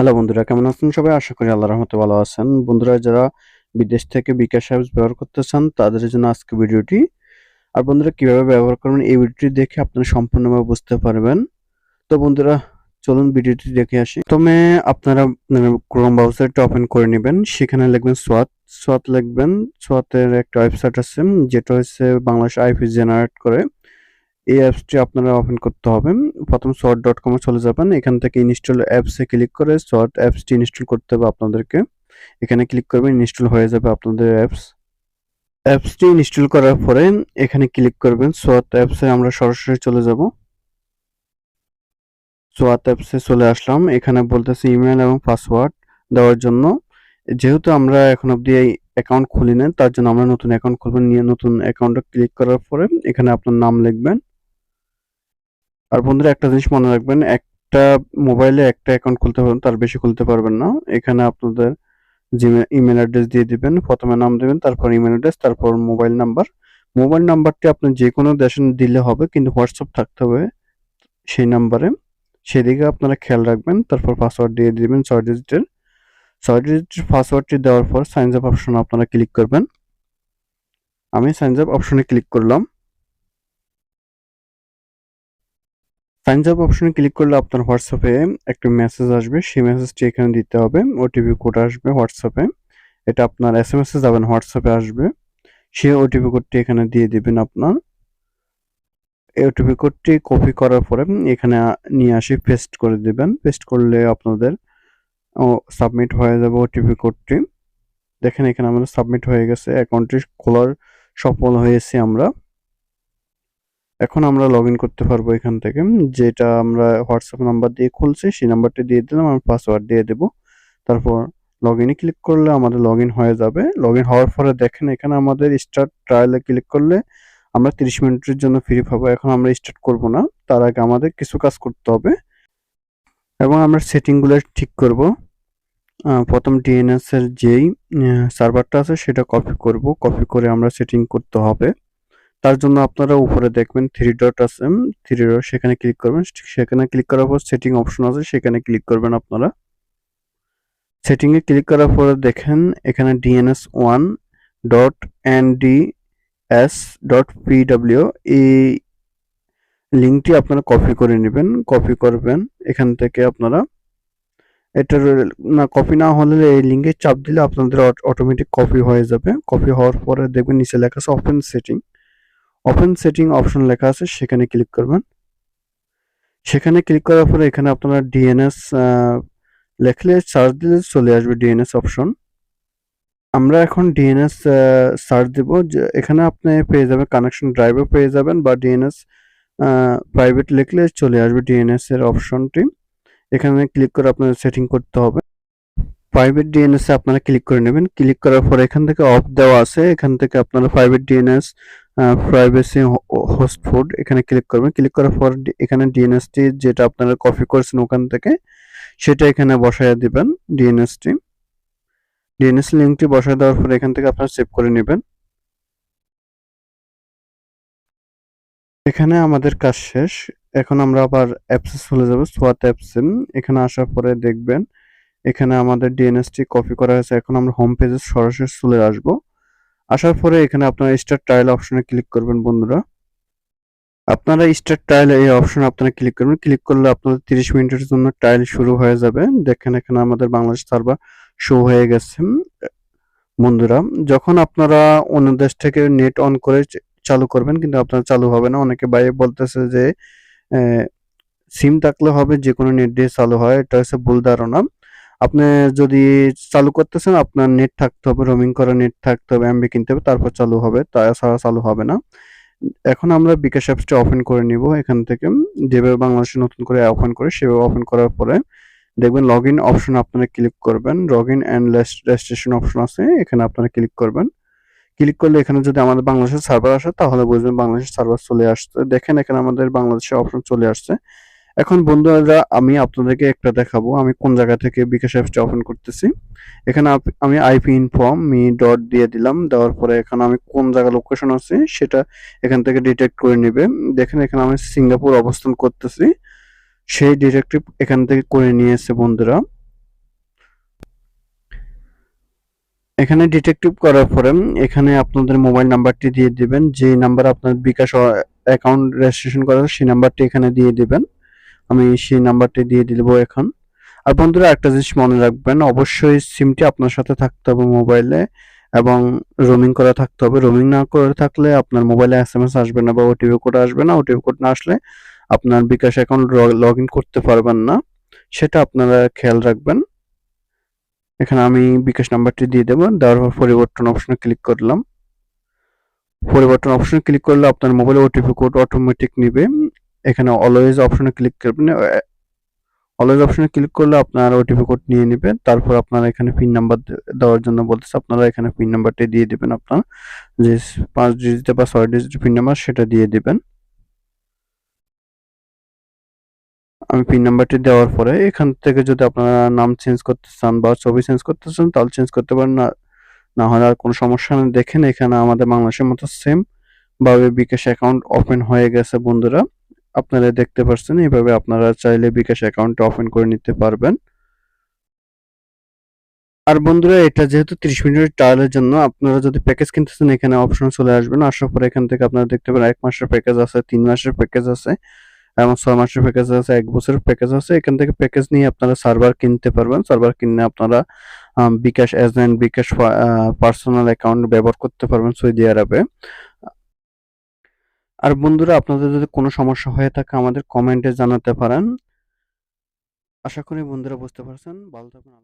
Hello বন্ধুরা, কেমন আছেন সবাই? আশা করি আল্লাহ রহমতে ভালো আছেন। বন্ধুরা, যারা বিদেশ থেকে বিকাশ অ্যাপস ব্যবহার করতে চান তাদের জন্য আজকে ভিডিওটি। আর বন্ধুরা, কীভাবে ব্যবহার করবেন এই ভিডিওটি দেখে আপনারা সম্পূর্ণভাবে বুঝতে পারবেন। তো বন্ধুরা, চলুন ভিডিওটি দেখে আসি। প্রথমে আপনারা ক্রোম ব্রাউজারটা ওপেন করে নেবেন। সেখানে লিখবেন সোয়াত সোয়াত লিখবেন। সোয়াতের একটা ওয়েবসাইট আছে, যেটা হচ্ছে বাংলাদেশ আইপি জেনারেট করে। এই অ্যাপসটি আপনারা ওপেন করতে হবে। প্রথম শর্ট ডট কমে চলে যাবেন। এখান থেকে ইনস্টল অ্যাপসে ক্লিক করে শর্ট অ্যাপসটি ইনস্টল করতে হবে আপনাদেরকে। এখানে ক্লিক করবেন ইনস্টল হয়ে যাবে আপনাদের অ্যাপস অ্যাপসটি ইনস্টল করার পরে এখানে ক্লিক করবেন সোয়াত অ্যাপসে আমরা সরাসরি চলে যাব। সোয়াত অ্যাপসে চলে আসলাম। এখানে বলতেছে ইমেল এবং পাসওয়ার্ড দেওয়ার জন্য। যেহেতু আমরা এখন অবধি এই অ্যাকাউন্ট খুলি না তার জন্য আমরা নতুন অ্যাকাউন্ট খুলবেন নিয়ে নতুন অ্যাকাউন্টে ক্লিক করার পরে এখানে আপনার নাম লিখবেন। আর বন্ধুরা, একটা জিনিস মনে রাখবেন, একটা মোবাইলে একটা অ্যাকাউন্ট খুলতে পারবেন, তার বেশি খুলতে পারবেন না। এখানে আপনাদের ইমেল অ্যাড্রেস দিয়ে দিবেন, প্রথমে নাম দেবেন, তারপর ইমেল অ্যাড্রেস তারপর মোবাইল নাম্বার মোবাইল নাম্বারটি আপনি যে কোনো দেশে দিলে হবে, কিন্তু হোয়াটসঅ্যাপ থাকতে হবে সেই নাম্বারে সেদিকে আপনারা খেয়াল রাখবেন, তারপর পাসওয়ার্ড দিয়ে দিবেন, ছয় ডিজিটের ছয় ডিজিটের পাসওয়ার্ডটি দেওয়ার পর সাইন আপ অপশন আপনারা ক্লিক করবেন। আমি সাইন আপ অপশনে ক্লিক করলাম। সাইন অপশনে ক্লিক করলে আপনার হোয়াটসঅ্যাপে একটা মেসেজ আসবে। সেই মেসেজটি এখানে দিতে হবে। ওটিপি কোড আসবে হোয়াটসঅ্যাপে এটা আপনার এস এম এস যাবেন হোয়াটসঅ্যাপে আসবে। সেই ওটিপি কোডটি এখানে দিয়ে দিবেন আপনার। এই ওটিপি কোডটি কপি করার পরে এখানে নিয়ে আসি পেস্ট করে দিবেন। পেস্ট করলে আপনাদের সাবমিট হয়ে যাবে ওটিপি কোডটি দেখেন এখানে আমাদের সাবমিট হয়ে গেছে। অ্যাকাউন্টটি খোলার সফল হয়েছে আমরা। এখন আমরা লগ করতে পারব এখান থেকে যেটা আমরা হোয়াটসঅ্যাপ নাম্বার দিয়ে খুলছি, সেই নাম্বারটি দিয়ে দিলাম, আমি পাসওয়ার্ড দিয়ে দেব। তারপর লগ ইনে ক্লিক করলে আমাদের লগ হয়ে যাবে। লগ হওয়ার পরে দেখেন এখানে আমাদের স্টার্ট ট্রায়ালে ক্লিক করলে আমরা তিরিশ মিনিটের জন্য ফ্রি পাবো। এখন আমরা স্টার্ট করব না, তার আগে আমাদের কিছু কাজ করতে হবে। এবং আমরা সেটিংগুলো ঠিক করব। প্রথম ডিএনএস এর যেই সার্ভারটা আছে সেটা কপি করব। কপি করে আমরা সেটিং করতে হবে। তার জন্য আপনারা উপরে দেখবেন থ্রি ডট আছে থ্রি ডট সেখানে ক্লিক করবেন সেখানে ক্লিক করার পর সেটিং অপশন আছে, সেখানে ক্লিক করবেন আপনারা। সেটিং এ ক্লিক করার পরে দেখেন এখানে DNS one dot D S dot PW এই লিঙ্কটি আপনারা কপি করে নেবেন কপি করবেন, এখান থেকে আপনারা। এটার না কপি না হলে এই লিঙ্কে চাপ দিলে আপনাদের অটোমেটিক কপি হয়ে যাবে। কপি হওয়ার পরে দেখবেন নিচে লেখা আছে open setting open setting option লেখা আছে, সেখানে ক্লিক করবেন। সেখানে ক্লিক করার পরে এখানে আপনারা ডিএনএস লেখলে সার্চ দিলে চলে আসবে ডিএনএস অপশন আমরা এখন ডিএনএস সার্চ দেব। এখানে আপনি পেয়ে যাবেন কানেকশন ড্রাইভও পেয়ে যাবেন বা ডিএনএস প্রাইভেট লিখলে চলে আসবে ডিএনএস এর অপশনটি এখানে ক্লিক করে আপনার সেটিং করতে হবে। প্রাইভেট ডিএনএস এ আপনারা ক্লিক করে নেবেন। ক্লিক করার পর এখান থেকে অফ দেওয়া আছে। এখান থেকে আপনারা private DNS privacy host food এখানে ক্লিক করবেন। ক্লিক করার পর এখানে ডিএনএসটি যেটা আপনারা কপি করেছেন ওখান থেকে, সেটা এখানে বসায় দিবেন ডিএনএসটি ডিএনএস লিঙ্কটি বসায় দেওয়ার পর এখান থেকে আপনারা সেভ করে নেবেন। এখানে আমাদের কাজ শেষ। এখন আমরা আবার অ্যাপসে চলে যাব সোয়াত অ্যাপসে এখানে আসার পরে দেখবেন এখানে আমাদের ডিএনএসটি কপি করা হয়েছে। এখন আমরা হোম পেজে সরাসরি চলে আসব। আসার পরে এখানে আপনারা স্টার্ট ট্রায়াল অপশনে ক্লিক করবেন বন্ধুরা। আপনারা স্টার্ট ট্রায়াল এই অপশনে আপনারা ক্লিক করবেন। ক্লিক করলে আপনাদের তিরিশ মিনিটের জন্য ট্রায়াল শুরু হয়ে যাবে। দেখেন এখানে আমাদের বাংলাদেশ সার্ভার শো হয়ে গেছে। বন্ধুরা, যখন আপনারা অন্য দেশ থেকে নেট অন করে চালু করবেন, কিন্তু আপনার চালু হবে না। অনেকে বাইরে বলতেছে যে সিম থাকলে হবে যে কোনো নেট দিয়ে চালু হয়। এটা হচ্ছে ভুল ধারণা। আপনি যদি চালু করতেছেন, আপনার নেট থাকতে হবে রোমিং করা নেট থাকতে হবে এমবি কিনতে হবে, তারপর চালু হবে তাছাড়া চালু হবে না। এখন আমরা বিকাশ অ্যাপসটা ওপেন করে নিব, এখান থেকে। যেভাবে বাংলাদেশে নতুন করে ওপেন করে, সেভাবে ওপেন করার পরে দেখবেন লগ ইন অপশন আপনারা ক্লিক করবেন। Log in and registration option আছে, এখানে আপনারা ক্লিক করবেন। ক্লিক করলে এখানে যদি আমাদের বাংলাদেশের সার্ভার আসে, তাহলে বুঝবেন বাংলাদেশের সার্ভার চলে আসছে। দেখেন এখানে আমাদের বাংলাদেশের অপশন চলে আসছে। এখন বন্ধুরা, আমি আপনাদেরকে একটা দেখাবো। আমি কোন জায়গা থেকে বিকাশ অ্যাপসটা ওপেন করতেছি? এখানে আমি আইপি ইনফর্ম মি ডট দিয়ে দিলাম। দেওয়ার পরে এখানে আমি কোন জায়গা লোকেশন আছে সেটা এখান থেকে ডিটেক্ট করে নেবে। দেখেন এখানে আমি সিঙ্গাপুর অবস্থান করতেছি। সেই ডিটেক্টিভ এখান থেকে করে নিয়েছে বন্ধুরা। এখানে ডিটেকটিভ করার পরে এখানে আপনাদের মোবাইল নাম্বারটি দিয়ে দিবেন। যে নাম্বার আপনার বিকাশ অ্যাকাউন্ট রেজিস্ট্রেশন করা সেই নাম্বারটি এখানে দিয়ে দিবেন। আমি সেই নাম্বারটি দিয়ে দিব এখন। আর বন্ধুরা, একটা জিনিস মনে রাখবেন, অবশ্যই সিমটি আপনার সাথে থাকতে হবে মোবাইলে এবং রোমিং করা থাকতে হবে। রোমিং না করে থাকলে আপনার মোবাইলে এস এম এস আসবে না বা ওটিপি কোড আসবে না। ওটিপি কোড না আসলে আপনার বিকাশ অ্যাকাউন্ট লগ ইন করতে পারবেন না। সেটা আপনারা খেয়াল রাখবেন। এখানে আমি বিকাশ নাম্বারটি দিয়ে দেবো। দেওয়ার পর পরিবর্তন অপশনে ক্লিক করলাম। পরিবর্তন অপশনে ক্লিক করলে আপনার মোবাইলে ওটিপি কোড অটোমেটিক নিবে। এখানে অলওয়েজ অপশনে ক্লিক করবেন। অলওয়েজ অপশনে ক্লিক করলে আপনার ওটিপি কোড নিয়ে নেবে। তারপর আপনারা এখানে পিন নাম্বার দেওয়ার জন্য বলতেছে, আপনারা এখানে পিন নাম্বারটি দিয়ে দিবেন আপনার। যে পাঁচ ডিজিট বা ছয় ডিজিট পিন নাম্বার সেটা দিয়ে দিবেন। আমি পিন নাম্বারটি দেওয়ার পরে এখান থেকে যদি আপনারা নাম চেঞ্জ করতে চান বা ছবি চেঞ্জ করতে চান, তাহলে চেঞ্জ করতে পারেন। না না হলে আর কোনো সমস্যা নেই। দেখেন এখানে আমাদের বাংলাদেশের মতো সেম ভাবে বিকাশ অ্যাকাউন্ট ওপেন হয়ে গেছে বন্ধুরা। আপনারা দেখতে পাচ্ছেন এইভাবে আপনারা চাইলে বিকাশ অ্যাকাউন্ট ওপেন করে নিতে পারবেন। আর বন্ধুরা, এটা যেহেতু 30 মিনিটের ট্রায়ালের জন্য, আপনারা যদি প্যাকেজ কিনতেছেন, এখানে অপশন চলে আসবেন আসার পরে এখান থেকে আপনারা দেখতে পারেন, এক মাসের প্যাকেজ আছে, তিন মাসের প্যাকেজ আছে, এবং ছয় মাসের প্যাকেজ আছে, এক বছরের প্যাকেজ আছে। এখান থেকে প্যাকেজ নিয়ে আপনারা সার্ভার কিনতে পারবেন। সার্ভার কিনে আপনারা bKash agent bKash personal account ব্যবহার করতে পারবেন সৌদি আরবে। আর বন্ধুরা, আপনাদের যদি কোনো সমস্যা হয়ে থাকে, আমাদের কমেন্টে জানাতে পারেন। আশা করি বন্ধুরা বুঝতে পারছেন। ভালো থাকবেন